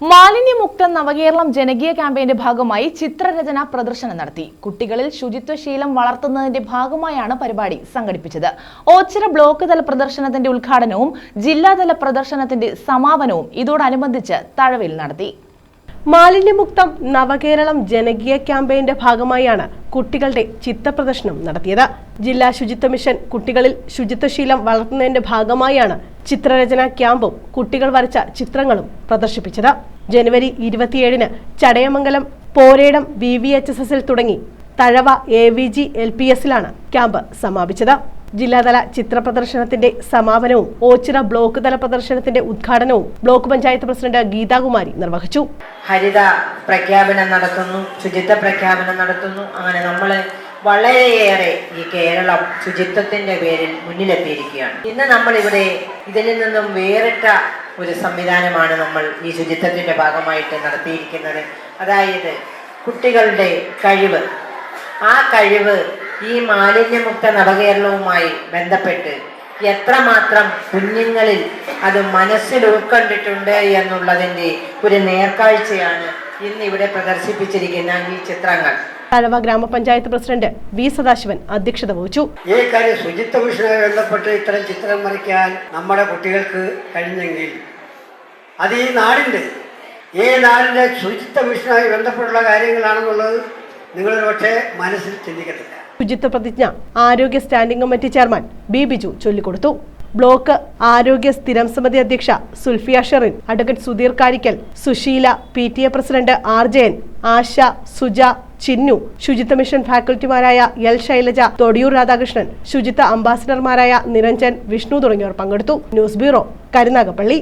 മാലിന്യമുക്ത നവകേരളം ജനകീയ ക്യാമ്പയിന്റെ ഭാഗമായി ചിത്രരചന പ്രദർശനം നടത്തി. കുട്ടികളിൽ ശുചിത്വശീലം വളർത്തുന്നതിന്റെ ഭാഗമായാണ് പരിപാടി സംഘടിപ്പിച്ചത്. ഓച്ചിറ ബ്ലോക്ക് തല പ്രദർശനത്തിന്റെ ഉദ്ഘാടനവും ജില്ലാതല പ്രദർശനത്തിന്റെ സമാപനവും ഇതോടനുബന്ധിച്ച് തഴവിൽ നടത്തി. മാലിന്യമുക്തം നവകേരളം ജനകീയ ക്യാമ്പയിന്റെ ഭാഗമായാണ് കുട്ടികളുടെ ചിത്രപ്രദർശനം നടത്തിയത്. ജില്ലാ ശുചിത്വ മിഷൻ കുട്ടികളിൽ ശുചിത്വശീലം വളർത്തുന്നതിന്റെ ഭാഗമായാണ് ചിത്രരചന ക്യാമ്പും കുട്ടികൾ വരച്ച ചിത്രങ്ങളും പ്രദർശിപ്പിച്ചത്. ജനുവരി ഇരുപത്തിയേഴിന് Chadayamangalam Poredam V V H S എസിൽ തുടങ്ങി Thazhava A V G L P എസിലാണ് camp സമാപിച്ചത്. ജില്ലാതല ചിത്ര പ്രദർശനത്തിന്റെ സമാപനവും ഓച്ചിറ ബ്ലോക്ക് തല പ്രദർശനത്തിന്റെ ഉദ്ഘാടനവും ബ്ലോക്ക് പഞ്ചായത്ത് പ്രസിഡന്റ് ഗീതാകുമാരി നിർവഹിച്ചു. ഹരിത പ്രഖ്യാപനം നടത്തുന്നു ശുചിത്വ പ്രഖ്യാപനം നടത്തുന്നു. അങ്ങനെ നമ്മൾ വളരെയേറെ ഈ കേരളം ശുചിത്വത്തിന്റെ പേരിൽ മുന്നിലെത്തിയിരിക്കുകയാണ്. ഇന്ന് നമ്മൾ ഇവിടെ ഇതിൽ നിന്നും വേറിട്ട ഒരു സംവിധാനമാണ് നമ്മൾ ഈ ശുചിത്വത്തിന്റെ ഭാഗമായിട്ട് നടത്തിയിരിക്കുന്നത്. അതായത് കുട്ടികളുടെ കഴിവ്. ആ കഴിവ് ഈ മാലിന്യമുക്ത നവകേരളവുമായി ബന്ധപ്പെട്ട് എത്രമാത്രം കുഞ്ഞുങ്ങളിൽ അത് മനസ്സിൽ ഉൾക്കൊണ്ടിട്ടുണ്ട് എന്നുള്ളതിന്റെ ഒരു നേർക്കാഴ്ചയാണ് ഇന്ന് ഇവിടെ പ്രദർശിപ്പിച്ചിരിക്കുന്ന ഈ ചിത്രങ്ങൾ. തഴവ ഗ്രാമപഞ്ചായത്ത് പ്രസിഡന്റ് വി സദാശിവൻ അധ്യക്ഷത വഹിച്ചു. ഈ കാര്യം ശുചിത്വ വിഷയവുമായി ബന്ധപ്പെട്ട് ഇത്തരം ചിത്രം വരയ്ക്കാൻ നമ്മുടെ കുട്ടികൾക്ക് കഴിഞ്ഞെങ്കിൽ അത് ഈ നാടിന്റെ ഈ നാടിന്റെ ശുചിത്വ മിഷനുമായി ബന്ധപ്പെട്ടുള്ള കാര്യങ്ങളാണെന്നുള്ളത് നിങ്ങളൊരു പക്ഷേ മനസ്സിൽ ചിന്തിക്കത്തില്ല. ശുചിത്വ പ്രതിജ്ഞ ആരോഗ്യ standing committee chairman B Biju ചൊല്ലിക്കൊടുത്തു. ബ്ലോക്ക് ആരോഗ്യ സ്ഥിരം സമിതി അധ്യക്ഷ Sulfiya Sherin advocate Sudheer Karickal Susheela P T A president R Jayan Asha Suja Chinnu ശുചിത്വ മിഷൻ ഫാക്കൽറ്റിമാരായ എൽ ശൈലജ തൊടിയൂർ രാധാകൃഷ്ണൻ ശുചിത്വ അംബാസിഡർമാരായ നിരഞ്ജൻ വിഷ്ണു തുടങ്ങിയവർ പങ്കെടുത്തു. News bureau Karunagappally.